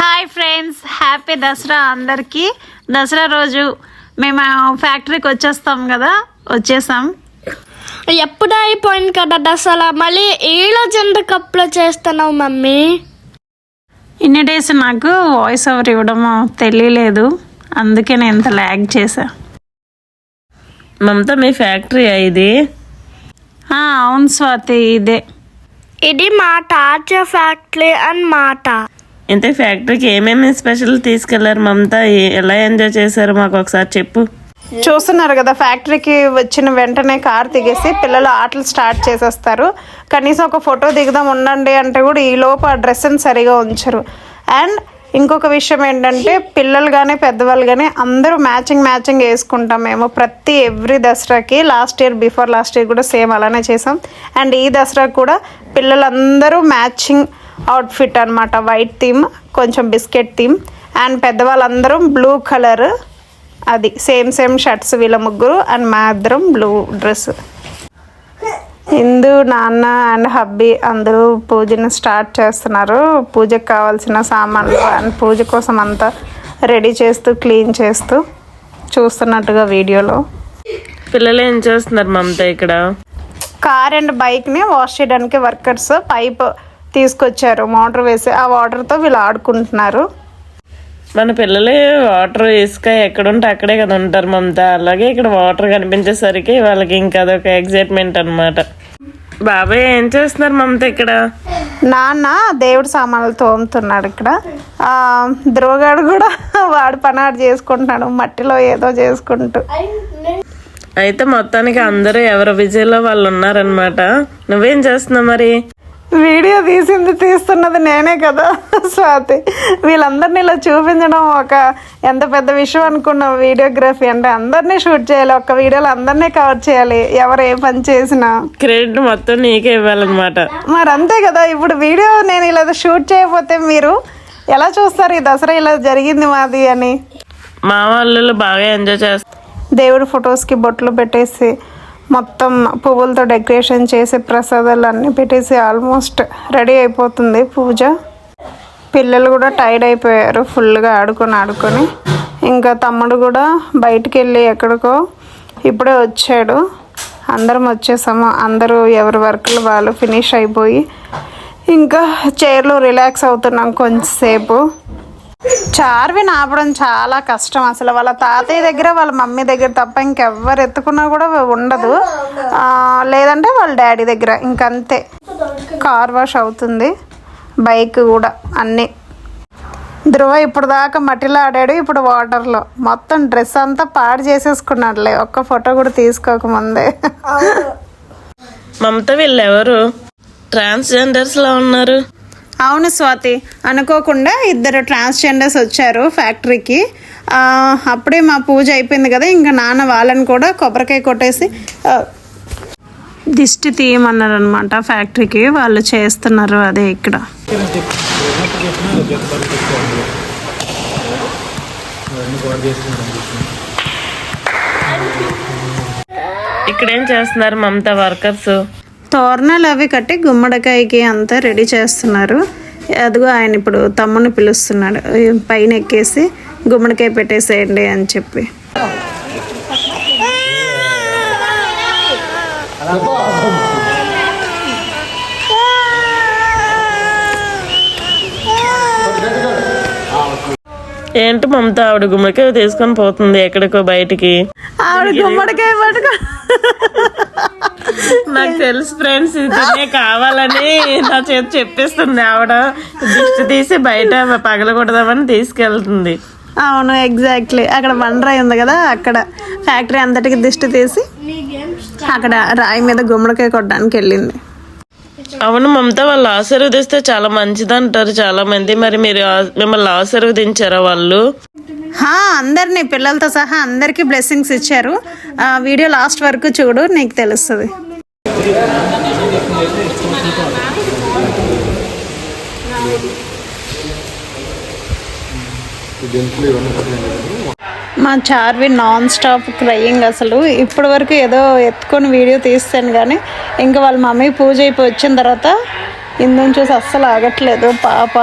Hi friends happy Dasara అందరికీ. దసరా రోజు మేము ఫ్యాక్టరీకి వచ్చేస్తాం కదా వచ్చేసాం. ఎప్పుడు అయిపోయింది కదా దసరా? మళ్ళీ ఈ రోజు ఎందుకు అప్లై చేస్తున్నావు మమ్మీ. ఇన్ని డేస్ నాకు వాయిస్ ఓవర్ ఇవ్వడం తెలియలేదు. అందుకే నేను ఇంత ల్యాగ్ చేశా. మమత మీ ఫ్యాక్టరీ ఇది? ఆ, అవును స్వాతి ఇదే. ఇది మా తాత ఫ్యాక్టరీ అన్నమాట ఇంత ఫ్యాక్టరీకి ఏమేమి స్పెషల్ తీసుకెళ్ళారు మమత? ఎలా ఎంజాయ్ చేశారు? మాకు ఒకసారి చెప్పు. చూస్తున్నారు కదా ఫ్యాక్టరీకి వచ్చిన వెంటనే కార్ దిగేసి పిల్లలు ఆటలు స్టార్ట్ చేసేస్తారు. కనీసం ఒక ఫోటో దిగుదాం ఉండండి అంటే కూడా ఈ లోపు ఆ డ్రెస్ని సరిగా ఉంచరు. అండ్ ఇంకొక విషయం ఏంటంటే పిల్లలు కానీ పెద్దవాళ్ళు కానీ అందరూ మ్యాచింగ్ మ్యాచింగ్ వేసుకుంటాం మేము ప్రతి ఎవ్రీ దసరాకి. Last year before last year కూడా సేమ్ అలానే చేసాం. అండ్ ఈ దసరా కూడా పిల్లలందరూ మ్యాచింగ్ అవుట్ఫిట్ అనమాట వైట్ థీమ్ కొంచెం బిస్కెట్ థీమ్ అండ్ పెద్దవాళ్ళందరూ బ్లూ కలర్ అది సేమ్ సేమ్ షర్ట్స్ వీళ్ళ ముగ్గురు అండ్ మా ఇద్దరం బ్లూ డ్రెస్ హిందూ నాన్న అండ్ హబ్బీ అందరూ పూజను స్టార్ట్ చేస్తున్నారు. పూజకు కావాల్సిన సామాన్లు అండ్ పూజ కోసం అంతా రెడీ చేస్తూ క్లీన్ చేస్తూ చూస్తున్నట్టుగా వీడియోలో. పిల్లలు ఏం చేస్తున్నారు మమత ఇక్కడ? కార్ అండ్ బైక్ని వాష్ చేయడానికి వర్కర్స్ పైప్ తీసుకొచ్చారు. మోటార్ వేసి ఆ వాటర్తో వీళ్ళు ఆడుకుంటున్నారు. మన పిల్లలు వాటర్ ఇసుక ఎక్కడుంటే అక్కడే కదా ఉంటారు మమత. అలాగే ఇక్కడ వాటర్ కనిపించేసరికి వాళ్ళకి ఇంకా అదొక ఎగ్జైట్మెంట్ అన్నమాట. బాబాయ్ ఏం చేస్తున్నారు మమత ఇక్కడ? నాన్న దేవుడి సామాన్లు తోముతున్నాడు ఇక్కడ. ధ్రువగాడు కూడా వాడు పనాడు చేసుకుంటున్నాడు. మట్టిలో ఏదో చేసుకుంటూ. అయితే మొత్తానికి అందరూ ఎవరి విజయలో వాళ్ళు ఉన్నారనమాట నువ్వేం చేస్తున్నావు మరి? వీడియో తీసింది తీస్తున్నది నేనే కదా స్వాతి. వీళ్ళందరినీ ఇలా చూపించడం ఒక ఎంత పెద్ద విషయం అనుకున్నాం వీడియోగ్రఫీ అంటే అందరినీ షూట్ చేయాలి ఒక్క వీడియోలో అందరినీ కవర్ చేయాలి ఎవరు ఏ పని చేసినా. క్రెడిట్ మొత్తం నీకే ఇవ్వాలన్నమాట. మరి అంతే కదా ఇప్పుడు వీడియో నేను ఇలా షూట్ చేయకపోతే మీరు ఎలా చూస్తారు ఈ దసరా ఇలా జరిగింది మాది అని? మా వాళ్ళు బాగా ఎంజాయ్ చేస్తారు దేవుడి ఫొటోస్కి బొట్లు పెట్టేసి మొత్తం పువ్వులతో డెకరేషన్ చేసి ప్రసాదాలు అన్నీ పెట్టేసి ఆల్మోస్ట్ రెడీ అయిపోతుంది పూజ. పిల్లలు కూడా టైర్డ్ అయిపోయారు ఫుల్గా ఆడుకొని ఆడుకొని. ఇంకా తమ్ముడు కూడా బయటికి వెళ్ళి ఎక్కడికో ఇప్పుడే వచ్చాడు. అందరం వచ్చేసాము. అందరూ ఎవరి వర్క్లు వాళ్ళు ఫినిష్ అయిపోయి ఇంకా చైర్లో రిలాక్స్ అవుతున్నాం కొంచెంసేపు చార్విని ఆపడం చాలా కష్టం. అసలు వాళ్ళ తాతయ్య దగ్గర వాళ్ళ మమ్మీ దగ్గర తప్ప ఇంకెవ్వరు ఎత్తుకున్నా కూడా ఉండదు. ఆ, లేదంటే వాళ్ళ డాడీ దగ్గర. ఇంకంతే. కార్ వాష్ అవుతుంది. బైక్ కూడా అన్నీ. ధ్రువ ఇప్పుడు దాకా మట్టిలో ఆడాడు ఇప్పుడు వాటర్లో. మొత్తం డ్రెస్ అంతా పాడు చేసేసుకున్నాడులే. ఒక్క ఫోటో కూడా తీసుకోకముందే మమత వీళ్ళు ఎవరు? ట్రాన్స్జెండర్స్ లా ఉన్నారు. అవును స్వాతి. అనుకోకుండా ఇద్దరు ట్రాన్స్జెండర్స్ వచ్చారు ఫ్యాక్టరీకి. అప్పుడే మా పూజ అయిపోయింది కదా ఇంకా నాన్న వాళ్ళని కూడా కొబ్బరికాయ కొట్టేసి దిష్టి తీయమన్నారు అనమాట ఫ్యాక్టరీకి. వాళ్ళు చేస్తున్నారు అదే ఇక్కడ. ఇక్కడ ఏం చేస్తున్నారు మమతా వర్కర్స్? తోరణాలు అవి కట్టి గుమ్మడికాయకి అంతా రెడీ చేస్తున్నారు. అదిగో ఆయన ఇప్పుడు తమ్ముని పిలుస్తున్నాడు. పైన ఎక్కేసి గుమ్మడికాయ పెట్టేసేయండి అని చెప్పి. ఏంటి మమత? ఆవిడ గుమ్మడికాయ తీసుకొని పోతుంది ఎక్కడికో బయటికి. ఆవిడ గుమ్మడికాయ పట్టుకో. నాకు తెలుసు ఫ్రెండ్స్ ఇది కావాలని నా చేతి చెప్పేస్తుంది ఆవిడ. దిష్టి తీసి బయట పగలకూడదామని తీసుకెళ్తుంది. అవును ఎగ్జాక్ట్లీ అక్కడ బండరాయి ఉంది కదా అక్కడ ఫ్యాక్టరీ అంతటికి దిష్టి తీసి అక్కడ రాయి మీద గుమ్మడికాయ కొట్టడానికి వెళ్ళింది అవును మమత వాళ్ళు ఆశీర్వదిస్తే చాలా మంచిది అంటారు చాలా మంది మరి మీరు మిమ్మల్ని ఆశీర్వదించారా వాళ్ళు? హా, అందరినీ పిల్లలతో సహా అందరికీ బ్లెస్సింగ్స్ ఇచ్చారు. ఆ, వీడియో లాస్ట్ వరకు చూడు నీకు తెలుస్తుంది. మా చార్వి నాన్ స్టాప్ క్రయింగ్ అసలు. ఇప్పటి వరకు ఏదో ఎత్తుకొని వీడియో తీస్తాను కానీ ఇంకా వాళ్ళ మమ్మీ పూజ అయిపోయి వచ్చిన తర్వాత ఇందుని చూసి అస్సలు ఆగట్లేదు పాప.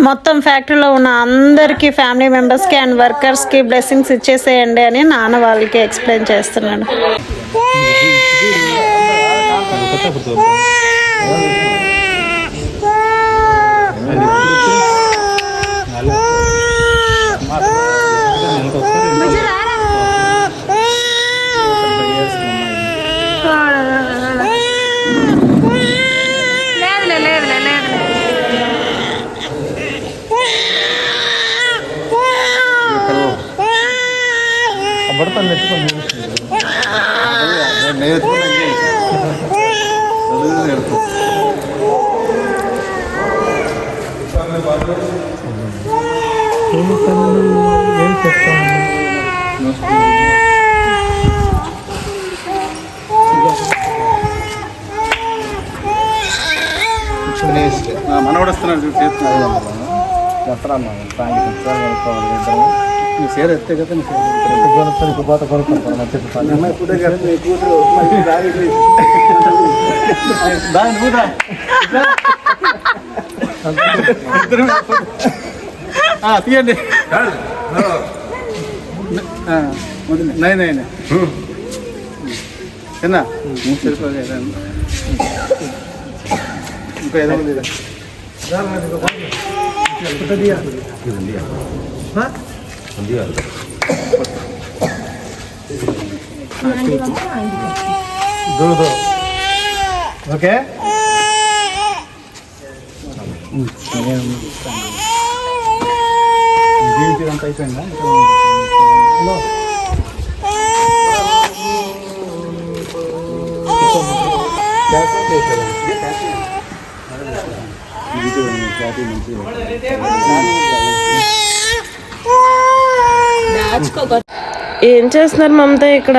మొత్తం ఫ్యాక్టరీలో ఉన్న అందరికీ ఫ్యామిలీ మెంబర్స్కి అండ్ వర్కర్స్కి బ్లెస్సింగ్స్ ఇచ్చేసేయండి అని నాన్న వాళ్ళకి ఎక్స్ప్లెయిన్ చేస్తున్నాడు. கத்தா கொடுத்து படத்தை நெட் பண்ணி நேற்று మనవాడు వస్తున్నాడు చూడు చేస్తున్నాడు దసరా నీ సేర ఎత్తే కదా నీ సేర పోత కొనుక్కుంటాను దాని కూడా తీయండి నై నై నై చిన్న సరిపోగా ఇంకా ఏదో ఉంది అయిపోయిందా ఏం చేస్తున్నారు మమత ఇక్కడ?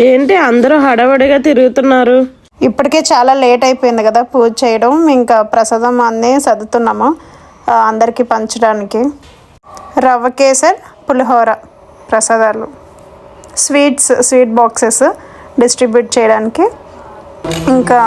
ఏంటి అందరూ హడావడిగా తిరుగుతున్నారు? ఇప్పటికే చాలా లేట్ అయిపోయింది కదా పూజ చేయడం ఇంకా ప్రసాదం అన్నీ సర్దుతున్నాము అందరికీ పంచడానికి. రవ్వ కేసర్ పులిహోర ప్రసాదాలు. స్వీట్స్ స్వీట్ బాక్సెస్ డిస్ట్రిబ్యూట్ చేయడానికి ఇంకా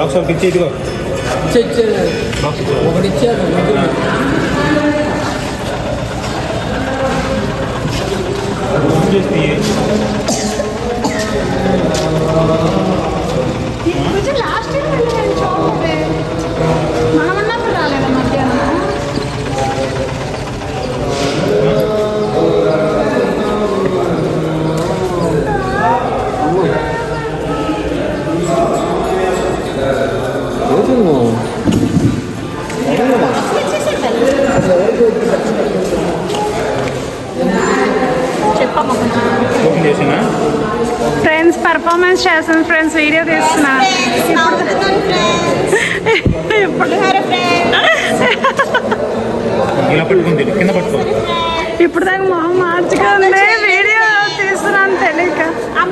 బాక్స్ ఒకటి ఇచ్చి ఇదిగో. ఒకటి ఇచ్చారు లాస్ట్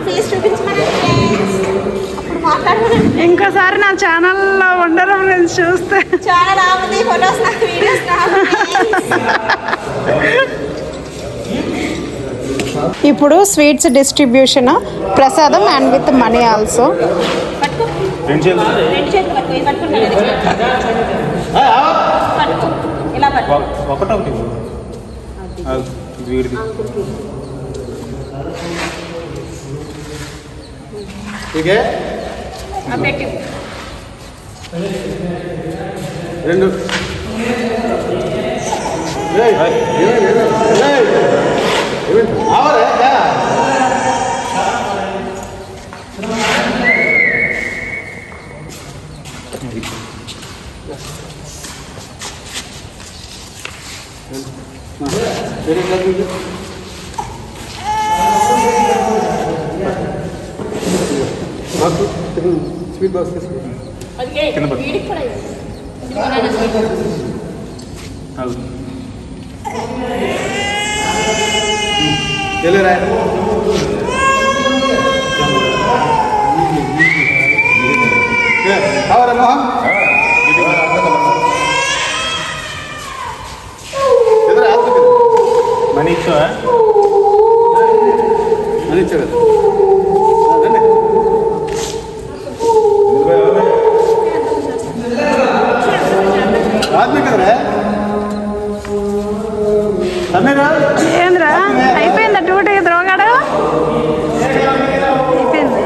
ఫేస్ చూపించమని ఇంకోసారి నా ఛానల్లో ఉండరు ఫ్రెండ్స్ చూస్తే. చాలా రాముంది ఫొటోస్ నాకు వీడియోస్ ఇప్పుడు స్వీట్స్ డిస్ట్రిబ్యూషన్ ప్రసాదం అండ్ విత్ మనీ ఆల్సో పట్టుకో. ठीक है రెండు Thank you. ఏయ్, ఏమైంది? ఆవరే, యా. సరే, సరే, సరే. బాక్స్, స్వీట్ బాక్స్ తీసుకో. వీడికి కూడా ఇవ్వు. వెళ్ళరా కావాలా మోహన్ ఎదురా ఆత్మ మనీ ఏంద్రా అయిపోయిందా డ్యూటీ ద్రోగాడు అయిపోయింది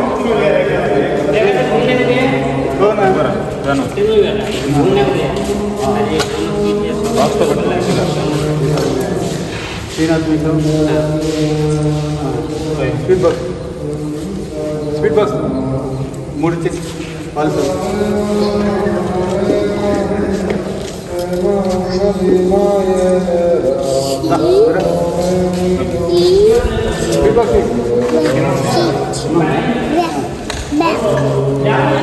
రాను బాక్స్తో పెట్టలేదు శ్రీనాథ్ మీకు స్వీట్ బాక్స్ స్వీట్ బాక్స్ మూడు ఇచ్చేసి పాలు స్వీట్ బాక్స్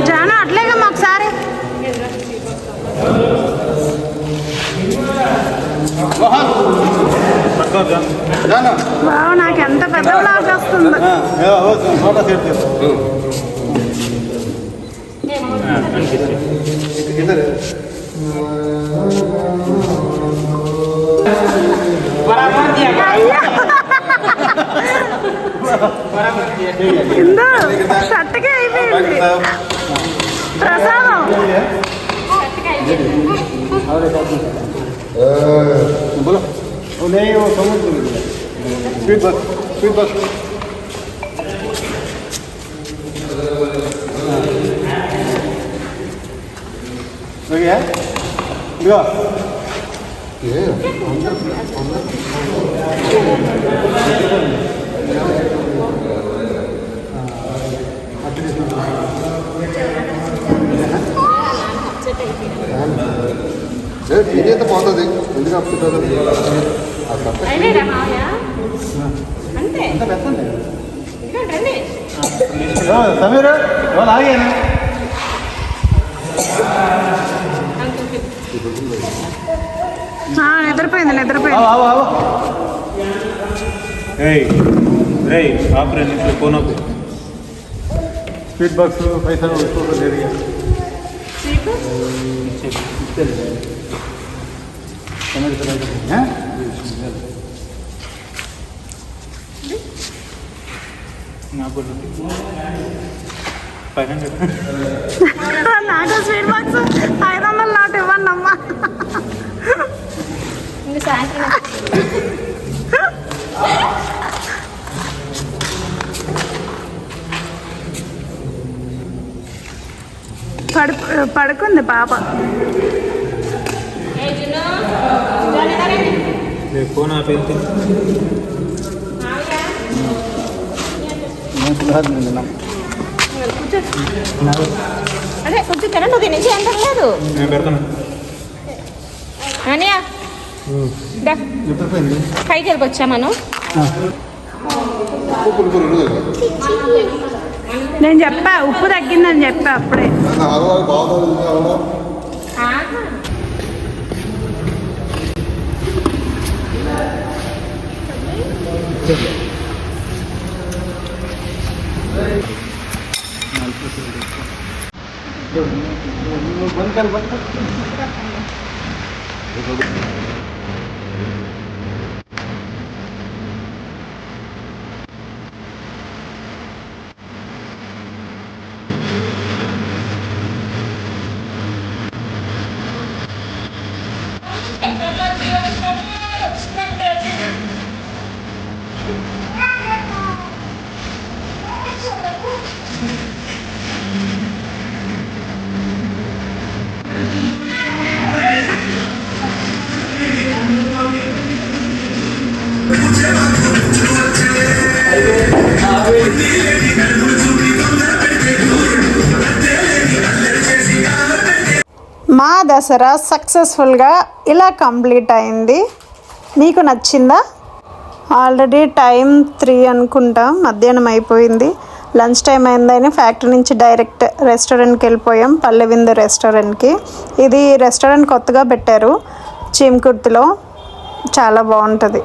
జాను జానా బావ నాకు ఎంత పెద్ద బ్లాగ్ వస్తుంది. ఫోటో సెట్ చేస్తాను ఇద్దరు ఇందు షర్ట్కే అయిపోయింది ప్రసాదం बोलो वो नहीं वो समझ लो स्वीट बस स्वीट बस हो गया लिया తినేత పోతుంది ఎందుకు అప్పుతుంది సమీర్ వాళ్ళు ఆగాను నిద్రపోయింది నిద్రపోయింది. ఆవు ఆవు ఏయ్ రేయ్ ఆపరే నీకు ఫోన్ ఆపు స్వీట్ బాక్స్ పైసలు? నాకు ఫైవ్ హండ్రెడ్ నాకు స్వీట్ బాక్స్ ఐదు వందలు నాటు ఇవ్వండి అమ్మా ఇంక సాయంత్రం పడు పడుకుంది పాప. ఫోన్. అదే కొంచెం తినండి నుంచి ఏం తినలేదు. నేను పెడతాను. అనియా. దా ఎప్పుడు పోయింది పైకి వెళ్ళిపోచ్చా మనం పులుపు ఉండదు నేను చెప్పా ఉప్పు తగ్గిందని చెప్పా అప్పుడే అరవై బాగుంది बंद कर बंद कर మా దసరా సక్సెస్ఫుల్గా ఇలా కంప్లీట్ అయింది. మీకు నచ్చిందా? ఆల్రెడీ టైం త్రీ అనుకుంటా మధ్యాహ్నం అయిపోయింది. లంచ్ టైం అయిందని ఫ్యాక్టరీ నుంచి డైరెక్ట్ రెస్టారెంట్కి వెళ్ళిపోయాం పల్లెవింద రెస్టారెంట్కి. ఇది రెస్టారెంట్ కొత్తగా పెట్టారు చీమకుర్తిలో. చాలా బాగుంటుంది.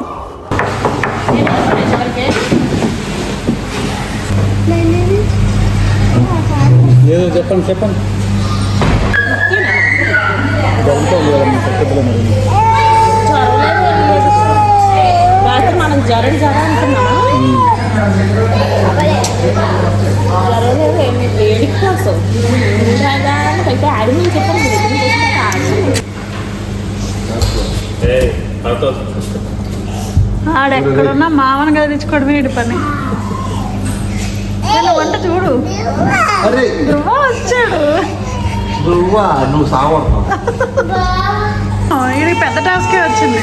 చెప్పండి చెప్పండి. జ్వరం జ్వరం ఏమి వేడికి కోసం అడిగి. ఆడెక్కడున్నా మామని గదిలించుకోవడం వీడి పని వంట చూడు. ధ్రువ వచ్చాడు. నువ్వా ఇది పెద్ద టాస్కే వచ్చింది.